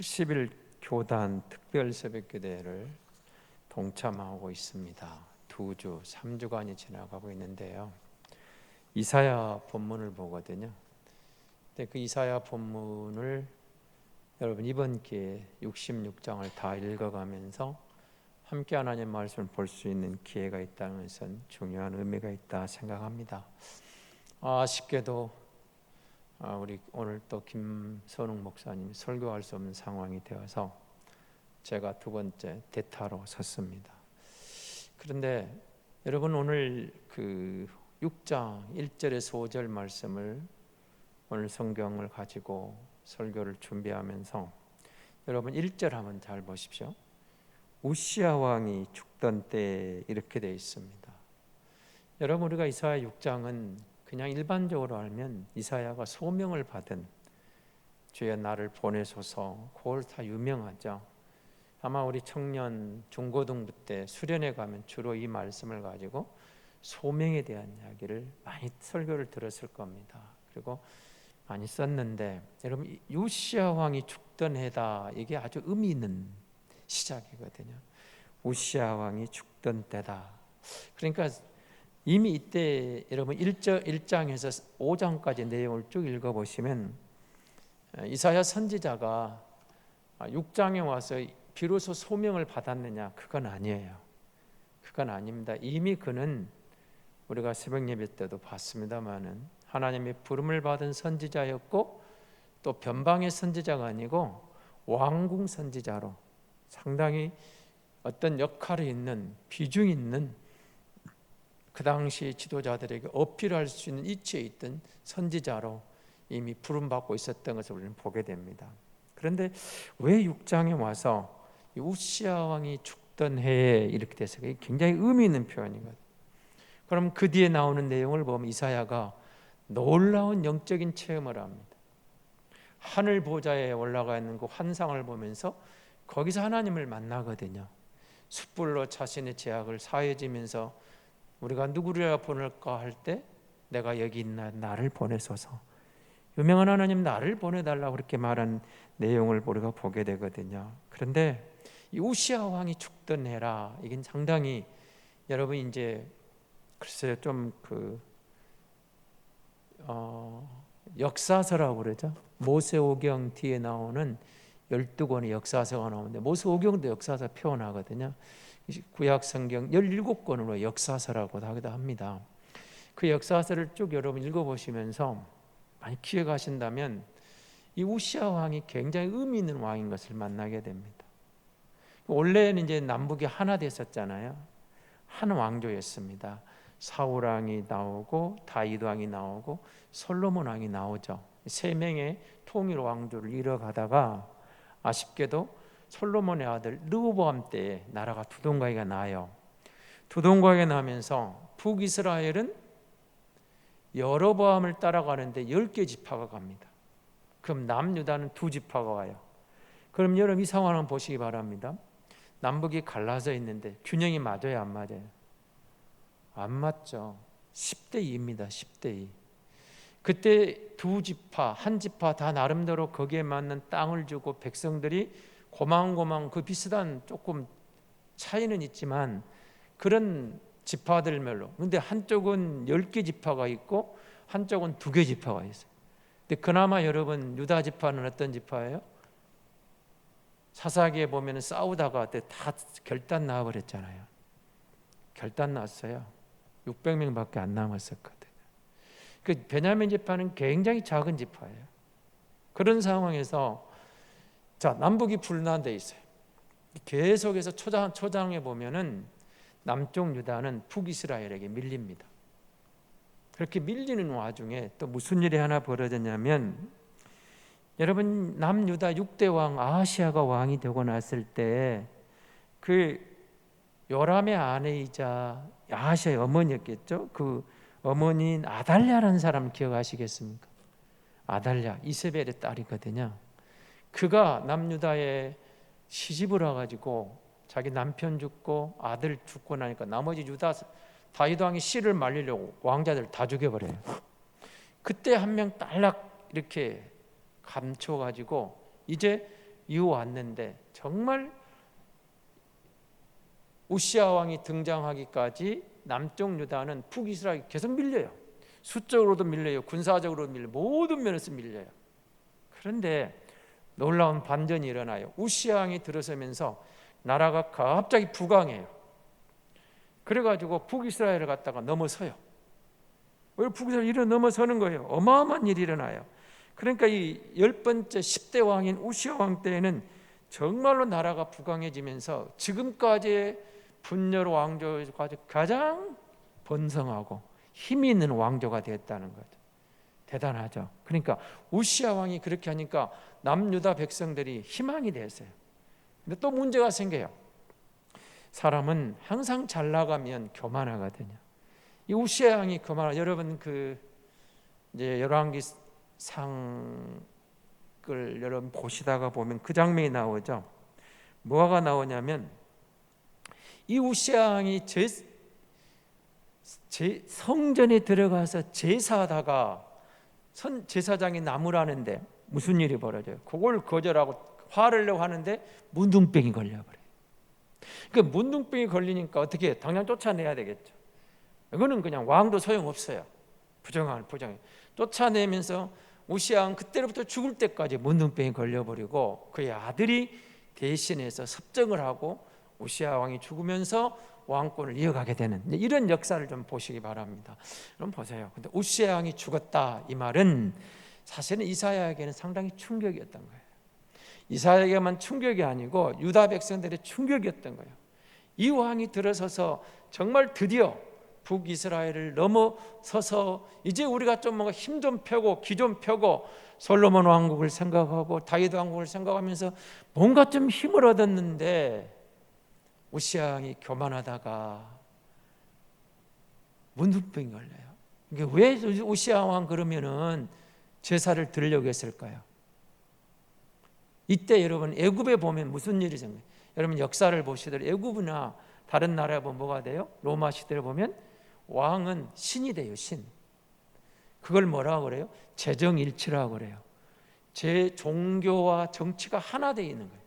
70일 교단 특별 새벽 기도회를 동참하고 있습니다. 두 주, 3주간이 지나가고 있는데요. 이사야 본문을 보거든요. 근데 그 이사야 본문을 여러분 이번 기회에 66장을 다 읽어가면서 함께 하나님 말씀을 볼 수 있는 기회가 있다는 것은 중요한 의미가 있다 생각합니다. 아쉽게도 아, 우리 오늘 또 김선웅 목사님이 설교할 수 없는 상황이 되어서 제가 두 번째 대타로 섰습니다. 그런데 여러분 오늘 그 6장 1절에서 5절 말씀을 오늘 성경을 가지고 설교를 준비하면서 여러분 1절 한번 잘 보십시오. 우시아 왕이 죽던 때 이렇게 되어 있습니다. 여러분 우리가 이사야 6장은 그냥 일반적으로 알면 이사야가 소명을 받은 주의 나를 보내소서 그걸 다 유명하죠. 아마 우리 청년 중고등부 때 수련회 가면 주로 이 말씀을 가지고 소명에 대한 이야기를 많이 설교를 들었을 겁니다. 그리고 많이 썼는데 여러분 유시아 왕이 죽던 해다 이게 아주 의미 있는 시작이거든요. 우시아 왕이 죽던 때다. 그러니까 이미 이때 여러분 1장, 1장에서 5장까지 내용을 쭉 읽어 보시면 이사야 선지자가 6장에 와서 비로소 소명을 받았느냐 그건 아니에요. 그건 아닙니다. 이미 그는 우리가 새벽 예배 때도 봤습니다마는 하나님의 부름을 받은 선지자였고 또 변방의 선지자가 아니고 왕궁 선지자로 상당히 어떤 역할이 있는 비중 있는 그 당시 지도자들에게 어필할 수 있는 위치에 있던 선지자로 이미 부름받고 있었던 것을 우리는 보게 됩니다. 그런데 왜 6장에 와서 우시아 왕이 죽던 해에 이렇게 돼서 굉장히 의미 있는 표현이거든요. 그럼 그 뒤에 나오는 내용을 보면 이사야가 놀라운 영적인 체험을 합니다. 하늘 보좌에 올라가 있는 그 환상을 보면서 거기서 하나님을 만나거든요. 숯불로 자신의 죄악을 사해지면서 우리가 누구를 보낼까 할 때 내가 여기 있나 나를 보내소서. 유명한 하나님 나를 보내달라고 그렇게 말한 내용을 우리가 보게 되거든요. 그런데 이 우시아 왕이 죽던 해라 이건 상당히 여러분 이제 글쎄요 좀그 어, 역사서라고 그러죠. 모세오경 뒤에 나오는 12권의 역사서가 나오는데 모세오경도 역사서 표현하거든요. 구약 성경 17권으로 역사서라고 하기도 합니다. 그 역사서를 쭉 여러분 읽어보시면서 많이 기억하신다면 이 우시아 왕이 굉장히 의미 있는 왕인 것을 만나게 됩니다. 원래는 이제 남북이 하나 됐었잖아요. 한 왕조였습니다. 사울 왕이 나오고 다윗 왕이 나오고 솔로몬 왕이 나오죠. 세 명의 통일 왕조를 이뤄가다가 아쉽게도 솔로몬의 아들 르호보암 때에 나라가 두동강이가 나요. 두동강이 나면서 북이스라엘은 여로보암을 따라가는데 10개 지파가 갑니다. 그럼 남유다는 두 지파가 와요. 그럼 여러분 이 상황을 보시기 바랍니다. 남북이 갈라져 있는데 균형이 맞아요, 안 맞아요? 안 맞죠. 10대 2입니다. 10대 2. 그때 두 지파, 한 지파 다 나름대로 거기에 맞는 땅을 주고 백성들이 고만고만 그 비슷한 조금 차이는 있지만 그런 지파들별로 근데 한쪽은 10개 지파가 있고 한쪽은 두개 지파가 있어요. 근데 그나마 여러분 유다 지파는 어떤 지파예요? 사사기에 보면 싸우다가 다 결단 나와버렸잖아요. 결단 났어요. 600명밖에 안 남았었거든요. 그 베냐민 지파는 굉장히 작은 지파예요. 그런 상황에서 자 남북이 분란돼 있어요. 계속해서 초장 초장에 보면은 남쪽 유다는 북이스라엘에게 밀립니다. 그렇게 밀리는 와중에 또 무슨 일이 하나 벌어졌냐면 여러분 남유다 6대 왕 아하시아가 왕이 되고 났을 때 그 요람의 아내이자 아하시아의 어머니였겠죠. 그 어머니인 아달랴라는 사람 기억하시겠습니까? 아달랴 이세벨의 딸이거든요. 그가 남유다에 시집을 와가지고 자기 남편 죽고 아들 죽고 나니까 나머지 유다 다윗 왕이 씨를 말리려고 왕자들 다 죽여버려요. 그때 한 명 딸락 이렇게 감춰가지고 이제 이후 왔는데 정말 우시아 왕이 등장하기까지 남쪽 유다는 북이스라엘 계속 밀려요. 수적으로도 밀려요. 군사적으로도 밀려. 모든 면에서 밀려요. 그런데 놀라운 반전이 일어나요. 우시아 왕이 들어서면서 나라가 갑자기 부강해요. 그래가지고 북이스라엘을 갖다가 넘어서요. 왜 북이스라엘 일어 넘어서는 거예요? 어마어마한 일이 일어나요. 그러니까 이 열 번째 10대 왕인 우시아 왕 때에는 정말로 나라가 부강해지면서 지금까지의 분열 왕조가 가장 번성하고 힘이 있는 왕조가 되었다는 거죠. 대단하죠. 그러니까 우시아 왕이 그렇게 하니까 남유다 백성들이 희망이 됐어요. 근데 또 문제가 생겨요. 사람은 항상 잘 나가면 교만하거든요. 이 우시아 왕이 교만. 여러분 그 이제 열왕기 상을 여러분 보시다가 보면 그 장면이 나오죠. 뭐가 나오냐면 이 우시아 왕이 제, 제 성전에 들어가서 제사하다가 선 제사장이 나무라는데 무슨 일이 벌어져요? 그걸 거절하고 화를 내고 하는데 문둥병이 걸려버려요. 그 문둥병이 걸리니까 어떻게? 당장 쫓아내야 되겠죠. 이거는 그냥 왕도 소용없어요. 부정할 부정해. 쫓아내면서 우시아는 그때로부터 죽을 때까지 문둥병이 걸려버리고 그의 아들이 대신해서 섭정을 하고 우시아 왕이 죽으면서 왕권을 이어가게 되는 이런 역사를 좀 보시기 바랍니다. 그럼 보세요. 근데 우시아 왕이 죽었다 이 말은 사실은 이사야에게는 상당히 충격이었던 거예요. 이사야에게만 충격이 아니고 유다 백성들의 충격이었던 거예요. 이 왕이 들어서서 정말 드디어 북이스라엘을 넘어서서 이제 우리가 좀 뭔가 힘 좀 펴고 기 좀 펴고 솔로몬 왕국을 생각하고 다윗 왕국을 생각하면서 뭔가 좀 힘을 얻었는데 우시아 왕이 교만하다가 문둥병이 걸려요. 이게 왜 우시아 왕 그러면은 제사를 드리려고 했을까요? 이때 여러분 애굽에 보면 무슨 일이 생겨요? 여러분 역사를 보시더라도 애굽이나 다른 나라에 보면 뭐가 돼요? 로마 시대를 보면 왕은 신이 돼요, 신. 그걸 뭐라고 그래요? 재정일치라고 그래요. 제 종교와 정치가 하나 되어 있는 거예요.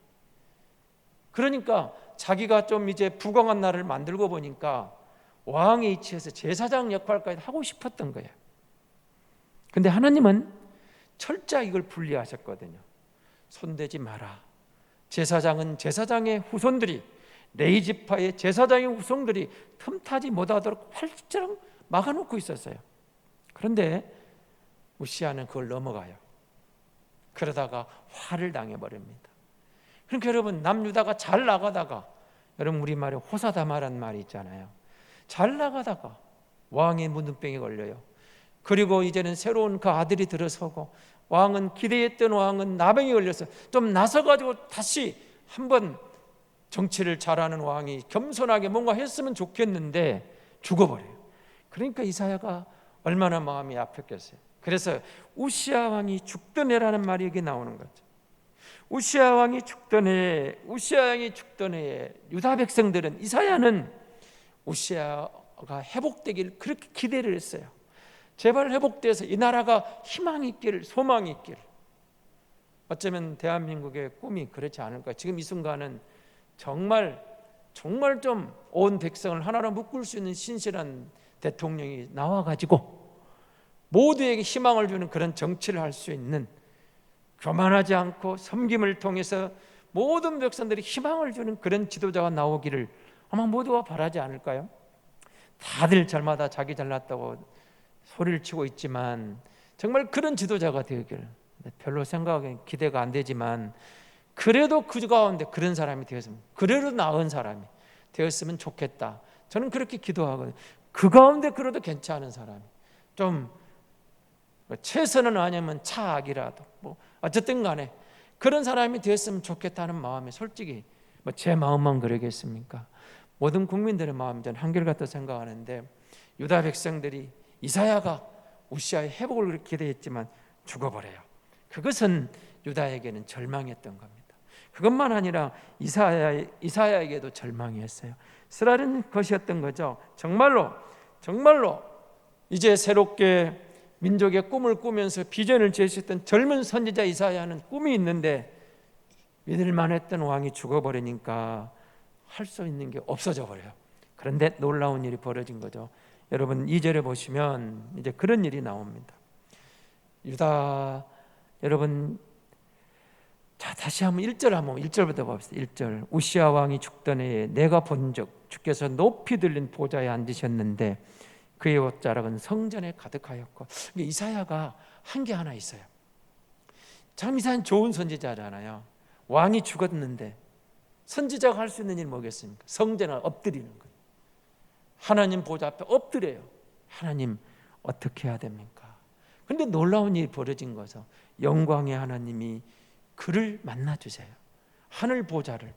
그러니까 자기가 좀 이제 부강한 나라를 만들고 보니까 왕의 위치에서 제사장 역할까지 하고 싶었던 거예요. 근데 하나님은 철저히 이걸 분리하셨거든요. 손대지 마라. 제사장은 제사장의 후손들이 레이지파의 제사장의 후손들이 틈타지 못하도록 활짝 막아놓고 있었어요. 그런데 우시아는 그걸 넘어가요. 그러다가 화를 당해버립니다. 그러니까 여러분 남유다가 잘 나가다가 여러분 우리 말에 호사다마란 말이 있잖아요. 잘 나가다가 왕의 문둥병에 걸려요. 그리고 이제는 새로운 그 아들이 들어서고 왕은 기대했던 왕은 나병에 걸려서 좀 나서가지고 다시 한번 정치를 잘하는 왕이 겸손하게 뭔가 했으면 좋겠는데 죽어버려요. 그러니까 이사야가 얼마나 마음이 아팠겠어요. 그래서 우시아 왕이 죽던 해라는 말이 여기 나오는 거죠. 우시아 왕이 죽던 해, 우시아 왕이 죽던 해에 유다 백성들은 이사야는 우시아가 회복되길 그렇게 기대를 했어요. 제발 회복돼서 이 나라가 희망이 있기를 소망이 있기를. 어쩌면 대한민국의 꿈이 그렇지 않을까. 지금 이 순간은 정말 정말 좀 온 백성을 하나로 묶을 수 있는 신실한 대통령이 나와 가지고 모두에게 희망을 주는 그런 정치를 할 수 있는 교만하지 않고 섬김을 통해서 모든 백성들이 희망을 주는 그런 지도자가 나오기를 아마 모두가 바라지 않을까요? 다들 절마다 자기 잘났다고 소리를 치고 있지만 정말 그런 지도자가 되길 별로 생각에 기대가 안 되지만 그래도 그 가운데 그런 사람이 되었으면 그래도 나은 사람이 되었으면 좋겠다. 저는 그렇게 기도하거든요. 그 가운데 그래도 괜찮은 사람이 좀 최선은 아니면 차악이라도 뭐 어쨌든 간에 그런 사람이 되었으면 좋겠다는 마음에 솔직히 뭐 제 마음만 그러겠습니까? 모든 국민들의 마음 저는 한결같다 생각하는데 유다 백성들이 이사야가 우시아의 회복을 기대했지만 죽어버려요. 그것은 유다에게는 절망했던 겁니다. 그것만 아니라 이사야 이사야에게도 절망이었어요. 쓰라린 것이었던 거죠. 정말로 정말로 이제 새롭게 민족의 꿈을 꾸면서 비전을 제시했던 젊은 선지자 이사야는 꿈이 있는데 믿을만 했던 왕이 죽어버리니까 할 수 있는 게 없어져 버려요. 그런데 놀라운 일이 벌어진 거죠. 여러분 2절에 보시면 이제 그런 일이 나옵니다. 유다 여러분 자 다시 한번 1절 한번 1절부터 봅시다. 1절 우시아 왕이 죽던 해에 내가 본적 주께서 높이 들린 보좌에 앉으셨는데 그의 옷자락은 성전에 가득하였고 이게 이사야가 한 게 하나 있어요. 참 이사야는 좋은 선지자잖아요. 왕이 죽었는데 선지자가 할 수 있는 일이 뭐겠습니까? 성전에 엎드리는 거예요. 하나님 보좌 앞에 엎드려요. 하나님 어떻게 해야 됩니까? 근데 놀라운 일이 벌어진 거죠. 영광의 하나님이 그를 만나 주세요. 하늘 보좌를.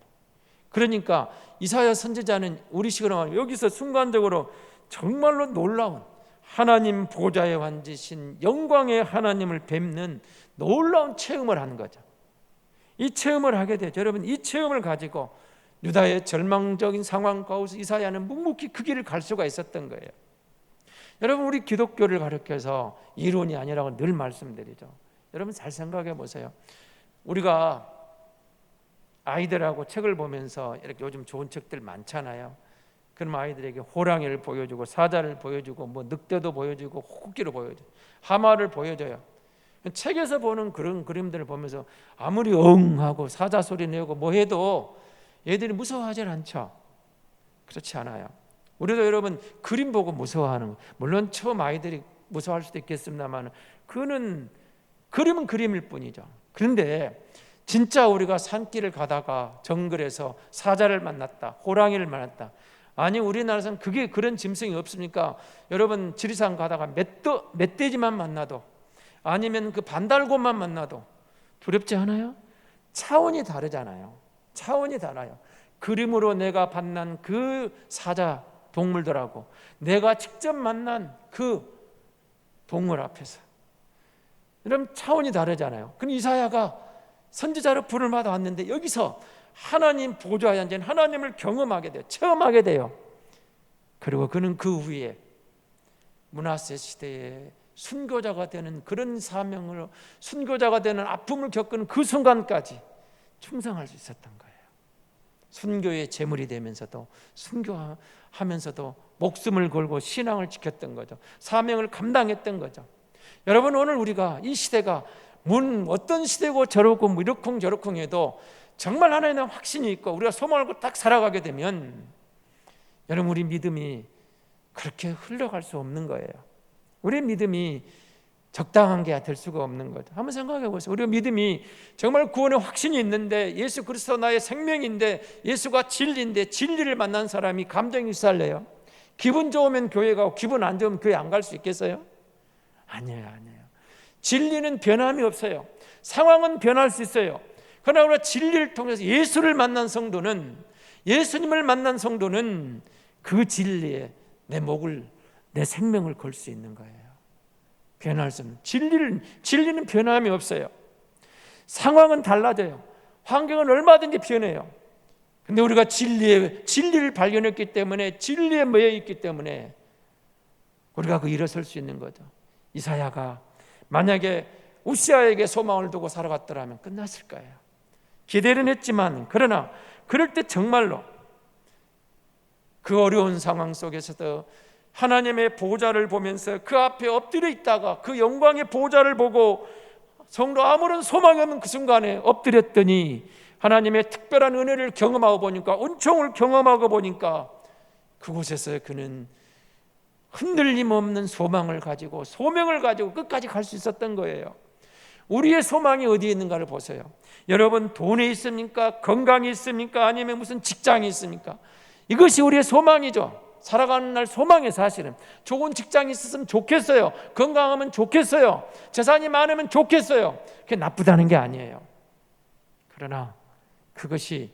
그러니까 이사야 선지자는 우리 식으로 말하면 여기서 순간적으로 정말로 놀라운 하나님 보좌에 앉으신 영광의 하나님을 뵙는 놀라운 체험을 한 거죠. 이 체험을 하게 되죠. 여러분 이 체험을 가지고 유다의 절망적인 상황 가운데 이사야는 묵묵히 그 길을 갈 수가 있었던 거예요. 여러분 우리 기독교를 가르쳐서 이론이 아니라고 늘 말씀드리죠. 여러분 잘 생각해 보세요. 우리가 아이들하고 책을 보면서 이렇게 요즘 좋은 책들 많잖아요. 그럼 아이들에게 호랑이를 보여주고 사자를 보여주고 뭐 늑대도 보여주고 호끼를 보여줘 하마를 보여줘요. 책에서 보는 그런 그림들을 보면서 아무리 엉 하고 사자 소리 내고 뭐 해도 얘들이 무서워하지 않죠. 그렇지 않아요. 우리도 여러분 그림 보고 무서워하는 거. 물론 처음 아이들이 무서워할 수도 있겠습니다만 그는 그림은 그림일 뿐이죠. 그런데 진짜 우리가 산길을 가다가 정글에서 사자를 만났다, 호랑이를 만났다. 아니 우리나라에서는 그게 그런 짐승이 없습니까? 여러분 지리산 가다가 멧도, 멧돼지만 만나도 아니면 그 반달곰만 만나도 두렵지 않아요? 차원이 다르잖아요. 차원이 달라요. 그림으로 내가 만난 그 사자 동물들하고 내가 직접 만난 그 동물 앞에서 여러분 차원이 다르잖아요. 그럼 이사야가 선지자로 불을 받아 왔는데 여기서 하나님 보좌에 앉은 하나님을 경험하게 돼요. 체험하게 돼요. 그리고 그는 그 후에 문하세 시대에 순교자가 되는 그런 사명을 순교자가 되는 아픔을 겪은 그 순간까지 충성할 수 있었던 거예요. 순교의 제물이 되면서도 순교하면서도 목숨을 걸고 신앙을 지켰던 거죠. 사명을 감당했던 거죠. 여러분 오늘 우리가 이 시대가 문 어떤 시대고 저렇고 뭐 이렇쿵 저렇쿵 해도 정말 하나님에 대한 확신이 있고 우리가 소망을 걸고 딱 살아가게 되면 여러분 우리 믿음이 그렇게 흘러갈 수 없는 거예요. 우리 믿음이 적당한 게 될 수가 없는 거죠. 한번 생각해 보세요. 우리 믿음이 정말 구원의 확신이 있는데 예수 그리스도 나의 생명인데 예수가 진리인데 진리를 만난 사람이 감정이 살래요. 기분 좋으면 교회 가고 기분 안 좋으면 교회 안 갈 수 있겠어요? 아니에요, 아니에요. 진리는 변함이 없어요. 상황은 변할 수 있어요. 그러나 우리가 진리를 통해서 예수를 만난 성도는 예수님을 만난 성도는 그 진리에 내 목을 내 생명을 걸 수 있는 거예요. 변할 수 없는 진리는 진리는 변함이 없어요. 상황은 달라져요. 환경은 얼마든지 변해요. 근데 우리가 진리의 진리를 발견했기 때문에 진리에 모여 있기 때문에 우리가 그 일어설 수 있는 거죠. 이사야가 만약에 우시아에게 소망을 두고 살아갔더라면 끝났을 거예요. 기대는 했지만 그러나 그럴 때 정말로 그 어려운 상황 속에서도 하나님의 보좌를 보면서 그 앞에 엎드려 있다가 그 영광의 보좌를 보고 성도 아무런 소망이 없는 그 순간에 엎드렸더니 하나님의 특별한 은혜를 경험하고 보니까 은총을 경험하고 보니까 그곳에서 그는 흔들림 없는 소망을 가지고 소명을 가지고 끝까지 갈 수 있었던 거예요. 우리의 소망이 어디에 있는가를 보세요. 여러분 돈에 있습니까? 건강이 있습니까? 아니면 무슨 직장이 있습니까? 이것이 우리의 소망이죠. 살아가는 날 소망이 사실은 좋은 직장이 있었으면 좋겠어요. 건강하면 좋겠어요. 재산이 많으면 좋겠어요. 그게 나쁘다는 게 아니에요. 그러나 그것이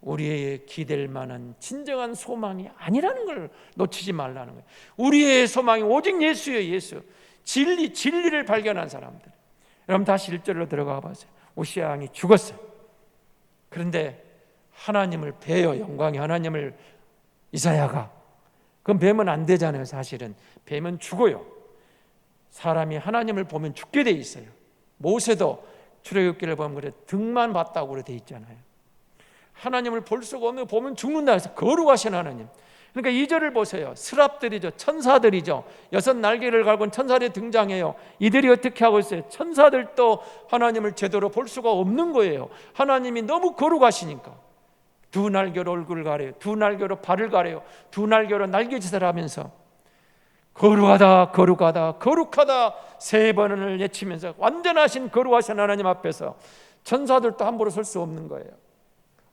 우리의 기댈 만한 진정한 소망이 아니라는 걸 놓치지 말라는 거예요. 우리의 소망이 오직 예수예요, 예수. 진리, 진리를 발견한 사람들. 여러분 다시 1절로 들어가 보세요. 오시아 왕이 죽었어요. 그런데 하나님을 뵈요. 영광의 하나님을 이사야가. 그럼 뵈면 안 되잖아요, 사실은. 뵈면 죽어요. 사람이 하나님을 보면 죽게 돼 있어요. 모세도 출애굽기를 보면 그래 등만 봤다고 그래 돼 있잖아요. 하나님을 볼 수가 없는 보면 죽는다 해서 거룩하신 하나님. 그러니까 이절을 보세요. 스랍들이죠. 천사들이죠. 여섯 날개를 갈고 천사들이 등장해요. 이들이 어떻게 하고 있어요? 천사들도 하나님을 제대로 볼 수가 없는 거예요. 하나님이 너무 거룩하시니까. 두 날개로 얼굴을 가려요. 두 날개로 발을 가려요. 두 날개로 날개짓을 하면서 거룩하다 거룩하다 거룩하다 세 번을 외치면서 완전하신 거룩하신 하나님 앞에서 천사들도 함부로 설 수 없는 거예요.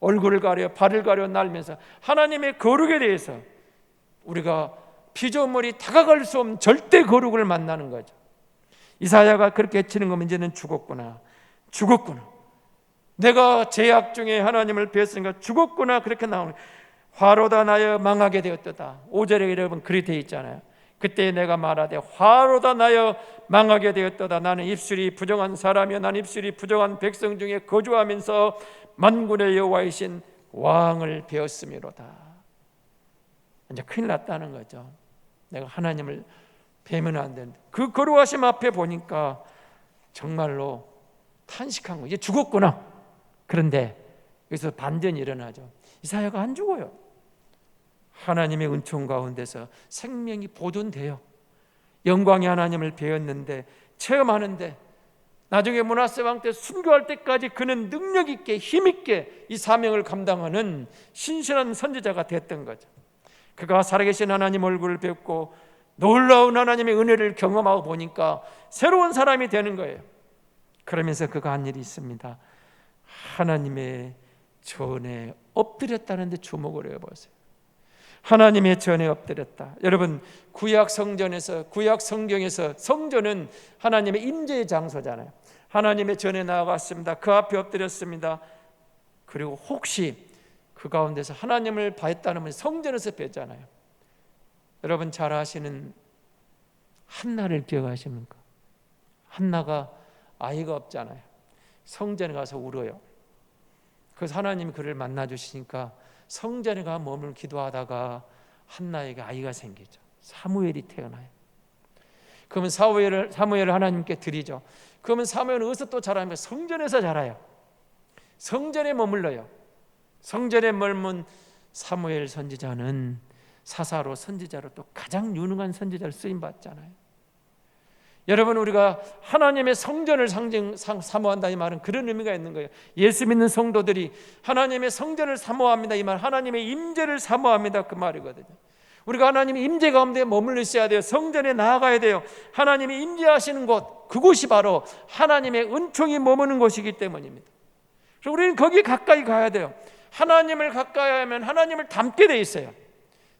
얼굴을 가려 발을 가려 날면서 하나님의 거룩에 대해서 우리가 피조물이 다가갈 수 없는 절대 거룩을 만나는 거죠. 이사야가 그렇게 외치는 거면 이제는 죽었구나. 죽었구나. 내가 죄악 중에 하나님을 배웠으니까 죽었구나 그렇게 나오는 화로다 나여 망하게 되었다. 5절에 여러분 그리 되어 있잖아요. 그때 내가 말하되 화로다 나여 망하게 되었다. 나는 입술이 부정한 사람이요 나는 입술이 부정한 백성 중에 거주하면서 만군의 여호와이신 왕을 배웠음이로다. 이제 큰일 났다는 거죠. 내가 하나님을 배면 안 되는데 그 거룩하심 앞에 보니까 정말로 탄식한 거. 이제 죽었구나. 그런데 여기서 반전이 일어나죠. 이사야가 안 죽어요. 하나님의 은총 가운데서 생명이 보존돼요. 영광의 하나님을 배웠는데 체험하는데 나중에 문하세 왕 때 순교할 때까지 그는 능력 있게 힘 있게 이 사명을 감당하는 신실한 선지자가 됐던 거죠. 그가 살아계신 하나님 얼굴을 뵙고 놀라운 하나님의 은혜를 경험하고 보니까 새로운 사람이 되는 거예요. 그러면서 그가 한 일이 있습니다. 하나님의 전에 엎드렸다는데 주목을 해보세요. 하나님의 전에 엎드렸다. 여러분 구약 성전에서 구약 성경에서 성전은 하나님의 임재의 장소잖아요. 하나님의 전에 나아갔습니다. 그 앞에 엎드렸습니다. 그리고 혹시 그 가운데서 하나님을 봤다는 분 성전에서 뵀잖아요. 여러분 잘 아시는 한나를 기억하십니까? 한나가 아이가 없잖아요. 성전에 가서 울어요. 그래서 하나님이 그를 만나 주시니까 성전에 가 머물 기도하다가 한나에게 아이가 생기죠. 사무엘이 태어나요. 그러면 사무엘을 사무엘을 하나님께 드리죠. 그러면 사무엘은 어디서 또 자라면 성전에서 자라요. 성전에 머물러요. 성전에 머문 사무엘 선지자는 사사로 선지자로 또 가장 유능한 선지자를 쓰임 받잖아요. 여러분 우리가 하나님의 성전을 상징 사모한다 이 말은 그런 의미가 있는 거예요. 예수 믿는 성도들이 하나님의 성전을 사모합니다 이 말, 하나님의 임재를 사모합니다 그 말이거든요. 우리가 하나님의 임재 가운데 머물러 있어야 돼요. 성전에 나아가야 돼요. 하나님이 임재하시는 곳 그곳이 바로 하나님의 은총이 머무는 곳이기 때문입니다. 그래서 우리는 거기 가까이 가야 돼요. 하나님을 가까이 하면 하나님을 닮게 돼 있어요.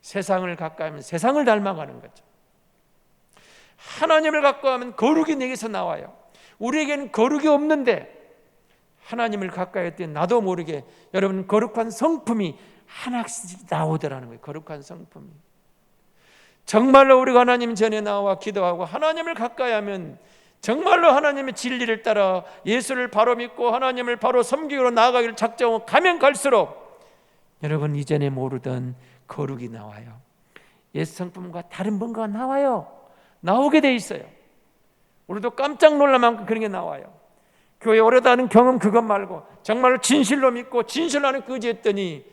세상을 가까이 하면 세상을 닮아가는 거죠. 하나님을 갖고 하면 거룩이 내게서 나와요. 우리에게는 거룩이 없는데 하나님을 가까이 했더니 나도 모르게 여러분 거룩한 성품이 하나씩 나오더라는 거예요. 거룩한 성품이. 정말로 우리가 하나님 전에 나와 기도하고 하나님을 가까이 하면 정말로 하나님의 진리를 따라 예수를 바로 믿고 하나님을 바로 섬기기로 나아가기를 작정하고 가면 갈수록 여러분 이전에 모르던 거룩이 나와요. 예수 성품과 다른 뭔가가 나와요. 나오게 돼 있어요. 우리도 깜짝 놀랄 만큼 그런 게 나와요. 교회 오래 다는 경험 그것 말고 정말 진실로 믿고 진실로 하는 의지했더니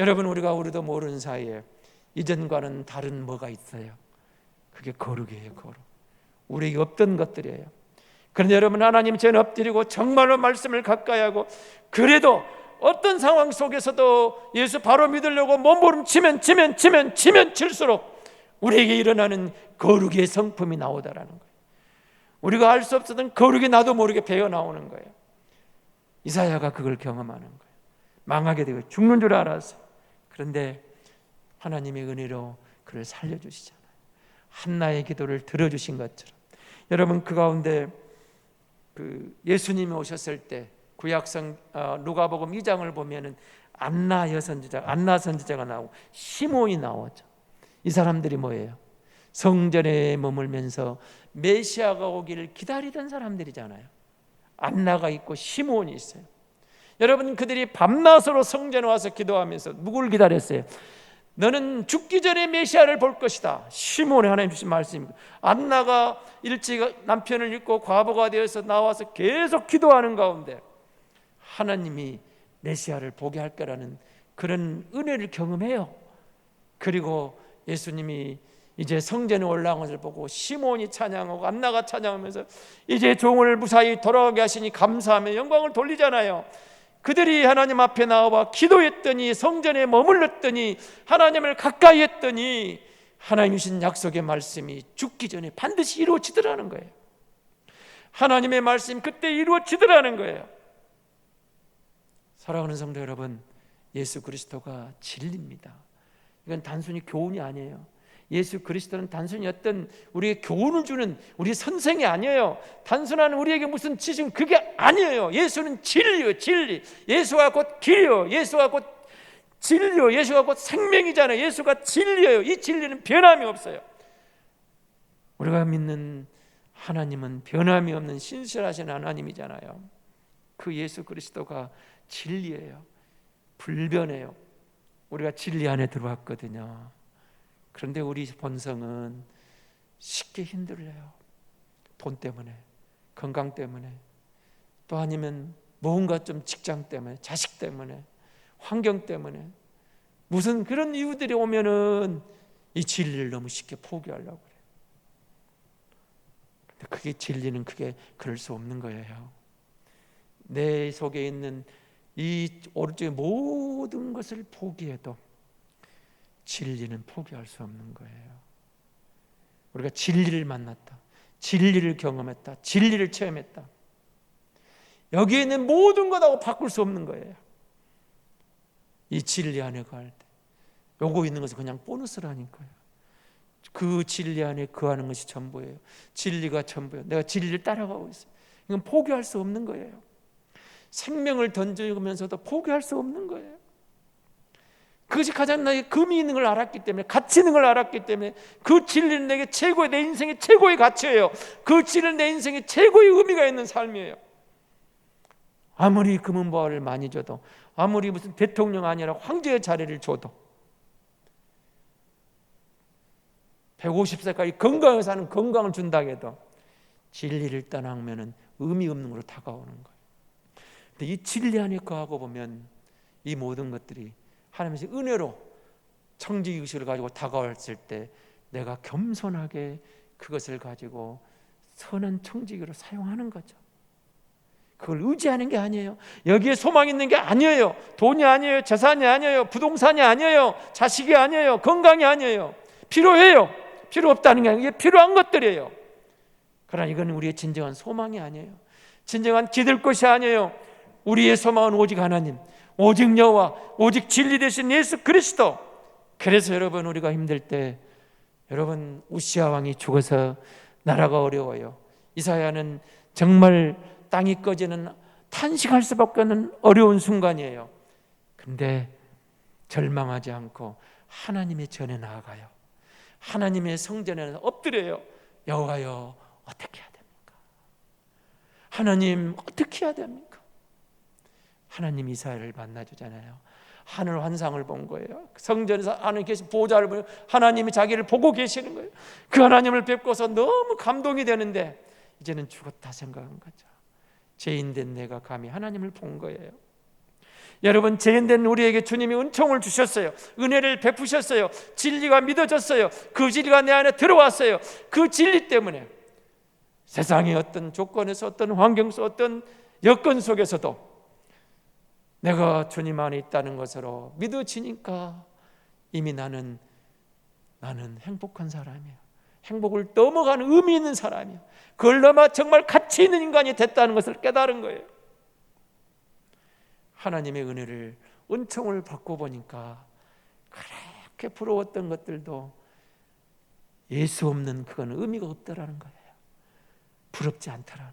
여러분 우리가 우리도 모르는 사이에 이전과는 다른 뭐가 있어요. 그게 거룩이에요, 거룩. 우리에게 없던 것들이에요. 그런데 여러분 하나님 전 엎드리고 정말로 말씀을 가까이 하고 그래도 어떤 상황 속에서도 예수 바로 믿으려고 몸부림 치면 치면 치면 치면 칠수록 우리에게 일어나는 거룩의 성품이 나오다라는 거예요. 우리가 알 수 없었던 거룩이 나도 모르게 배어 나오는 거예요. 이사야가 그걸 경험하는 거예요. 망하게 되고 죽는 줄 알았어요. 그런데 하나님의 은혜로 그를 살려주시잖아요. 한나의 기도를 들어주신 것처럼 여러분 그 가운데 그 예수님이 오셨을 때 구약성 어, 누가복음 2장을 보면은 안나 여선지자 안나 선지자가 나오고 시몬이 나오죠. 이 사람들이 뭐예요? 성전에 머물면서 메시아가 오기를 기다리던 사람들이잖아요. 안나가 있고 시몬이 있어요. 여러분 그들이 밤낮으로 성전에 와서 기도하면서 누굴 기다렸어요? 너는 죽기 전에 메시아를 볼 것이다. 시몬이 하나님 주신 말씀입니다. 안나가 일찍 남편을 잃고 과부가 되어서 나와서 계속 기도하는 가운데 하나님이 메시아를 보게 할 거라는 그런 은혜를 경험해요. 그리고 예수님이 이제 성전에 올라온 것을 보고 시몬이 찬양하고 안나가 찬양하면서 이제 종을 무사히 돌아가게 하시니 감사하며 영광을 돌리잖아요. 그들이 하나님 앞에 나와 기도했더니 성전에 머물렀더니 하나님을 가까이 했더니 하나님 주신 약속의 말씀이 죽기 전에 반드시 이루어지더라는 거예요. 하나님의 말씀 그때 이루어지더라는 거예요. 사랑하는 성도 여러분, 예수 그리스도가 진리입니다. 이건 단순히 교훈이 아니에요. 예수 그리스도는 단순히 어떤 우리에게 교훈을 주는 우리 선생이 아니에요. 단순한 우리에게 무슨 지식 그게 아니에요. 예수는 진리요, 진리. 예수가 곧 길이요. 예수가 곧 진리요. 예수가 곧 생명이잖아요. 예수가 진리예요. 이 진리는 변함이 없어요. 우리가 믿는 하나님은 변함이 없는 신실하신 하나님이잖아요. 그 예수 그리스도가 진리예요. 불변해요. 우리가 진리 안에 들어왔거든요. 그런데 우리 본성은 쉽게 힘들려요. 돈 때문에, 건강 때문에, 또 아니면 뭔가 좀 직장 때문에, 자식 때문에, 환경 때문에 무슨 그런 이유들이 오면은 이 진리를 너무 쉽게 포기하려고 그래요. 근데 그게 진리는 그게 그럴 수 없는 거예요. 내 속에 있는 이 오른쪽의 모든 것을 포기해도 진리는 포기할 수 없는 거예요. 우리가 진리를 만났다. 진리를 경험했다. 진리를 체험했다. 여기에 있는 모든 것하고 바꿀 수 없는 거예요. 이 진리 안에 갈 때. 요거 있는 것은 그냥 보너스라니까요. 그 진리 안에 거하는 것이 전부예요. 진리가 전부예요. 내가 진리를 따라가고 있어요. 이건 포기할 수 없는 거예요. 생명을 던져주면서도 포기할 수 없는 거예요. 그것이 가장 나에게 금이 있는 걸 알았기 때문에 가치 있는 걸 알았기 때문에 그 진리는 내게 최고의 내 인생의 최고의 가치예요. 그 진리는 내 인생의 최고의 의미가 있는 삶이에요. 아무리 금은 보화를 많이 줘도 아무리 무슨 대통령 아니라 황제의 자리를 줘도 150세까지 건강하게 사는 건강을 준다 해도 진리를 떠나면은 의미 없는 걸로 다가오는 거예요. 근데 이 진리 안에 거하고 보면 이 모든 것들이 하나님의 은혜로 청지 의식을 가지고 다가왔을 때 내가 겸손하게 그것을 가지고 선한 청지기로 사용하는 거죠. 그걸 의지하는 게 아니에요. 여기에 소망 있는 게 아니에요. 돈이 아니에요. 재산이 아니에요. 부동산이 아니에요. 자식이 아니에요. 건강이 아니에요. 필요해요. 필요 없다는 게 아니에요. 이게 필요한 것들이에요. 그러나 이건 우리의 진정한 소망이 아니에요. 진정한 기댈 것이 아니에요. 우리의 소망은 오직 하나님. 오직 여호와 오직 진리 되신 예수 그리스도. 그래서 여러분 우리가 힘들 때 여러분 우시아 왕이 죽어서 나라가 어려워요. 이사야는 정말 땅이 꺼지는 탄식할 수밖에 없는 어려운 순간이에요. 근데 절망하지 않고 하나님의 전에 나아가요. 하나님의 성전에 엎드려요. 여호와여 어떻게 해야 됩니까? 하나님 어떻게 해야 됩니까? 하나님 이사야를 만나주잖아요. 하늘 환상을 본 거예요. 성전에서 하나님 계신 보좌를 보고 하나님이 자기를 보고 계시는 거예요. 그 하나님을 뵙고서 너무 감동이 되는데 이제는 죽었다 생각한 거죠. 죄인된 내가 감히 하나님을 본 거예요. 여러분 죄인된 우리에게 주님이 은총을 주셨어요. 은혜를 베푸셨어요. 진리가 믿어졌어요. 그 진리가 내 안에 들어왔어요. 그 진리 때문에 세상의 어떤 조건에서 어떤 환경 속 어떤 여건 속에서도 내가 주님 안에 있다는 것으로 믿어지니까 이미 나는 나는 행복한 사람이야. 행복을 넘어가는 의미 있는 사람이야. 그걸 넘어 정말 가치 있는 인간이 됐다는 것을 깨달은 거예요. 하나님의 은혜를 은총을 받고 보니까 그렇게 부러웠던 것들도 예수 없는 그건 의미가 없다라는 거예요. 부럽지 않다라는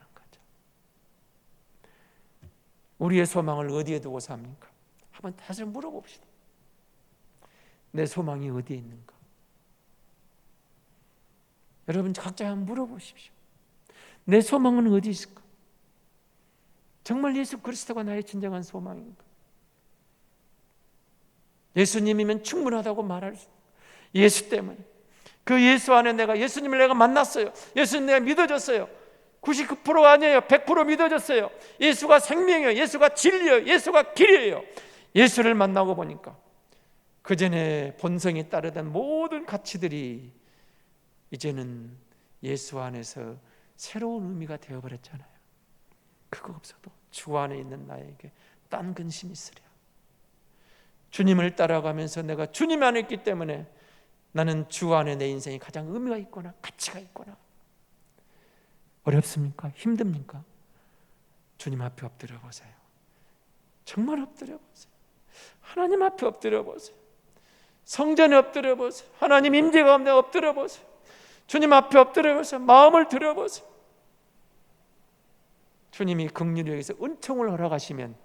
우리의 소망을 어디에 두고 삽니까? 한번 다시 물어봅시다. 내 소망이 어디에 있는가? 여러분 각자 한번 물어보십시오. 내 소망은 어디 있을까? 정말 예수 그리스도가 나의 진정한 소망인가? 예수님이면 충분하다고 말할 수 예수 때문에 그 예수 안에 내가 예수님을 내가 만났어요. 예수님 내가 믿어졌어요. 99% 아니에요. 100% 믿어졌어요. 예수가 생명이에요. 예수가 진리예요. 예수가 길이에요. 예수를 만나고 보니까 그 전에 본성이 따르던 모든 가치들이 이제는 예수 안에서 새로운 의미가 되어버렸잖아요. 그거 없어도 주 안에 있는 나에게 딴 근심이 있으랴. 주님을 따라가면서 내가 주님 안에 있기 때문에 나는 주 안에 내 인생이 가장 의미가 있거나 가치가 있거나 어렵습니까? 힘듭니까? 주님 앞에 엎드려 보세요. 정말 엎드려 보세요. 하나님 앞에 엎드려 보세요. 성전에 엎드려 보세요. 하나님 임재 가운데 엎드려 보세요. 주님 앞에 엎드려 보세요. 마음을 들여 보세요. 주님이 긍휼히 여기서 은총을 허락하시면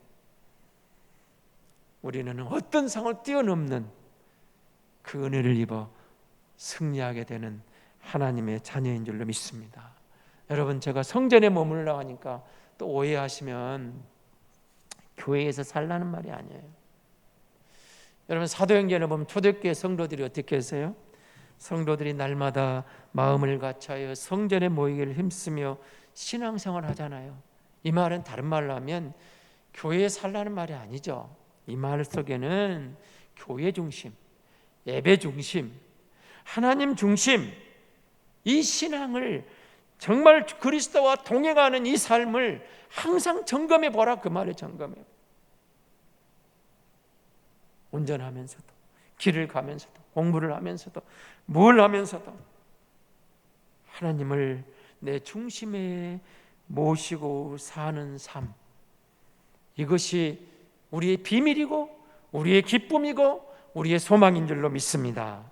우리는 어떤 상을 뛰어넘는 그 은혜를 입어 승리하게 되는 하나님의 자녀인 줄로 믿습니다. 여러분 제가 성전에 머물러 하니까 또 오해하시면 교회에서 살라는 말이 아니에요. 여러분 사도행전에 보면 초대교회 성도들이 어떻게 했어요? 성도들이 날마다 마음을 같이하여 성전에 모이기를 힘쓰며 신앙생활 하잖아요. 이 말은 다른 말로 하면 교회에 살라는 말이 아니죠. 이 말 속에는 교회 중심, 예배 중심, 하나님 중심 이 신앙을 정말 그리스도와 동행하는 이 삶을 항상 점검해 보라 그 말에 점검해. 운전하면서도 길을 가면서도 공부를 하면서도 뭘 하면서도 하나님을 내 중심에 모시고 사는 삶 이것이 우리의 비밀이고 우리의 기쁨이고 우리의 소망인 줄로 믿습니다.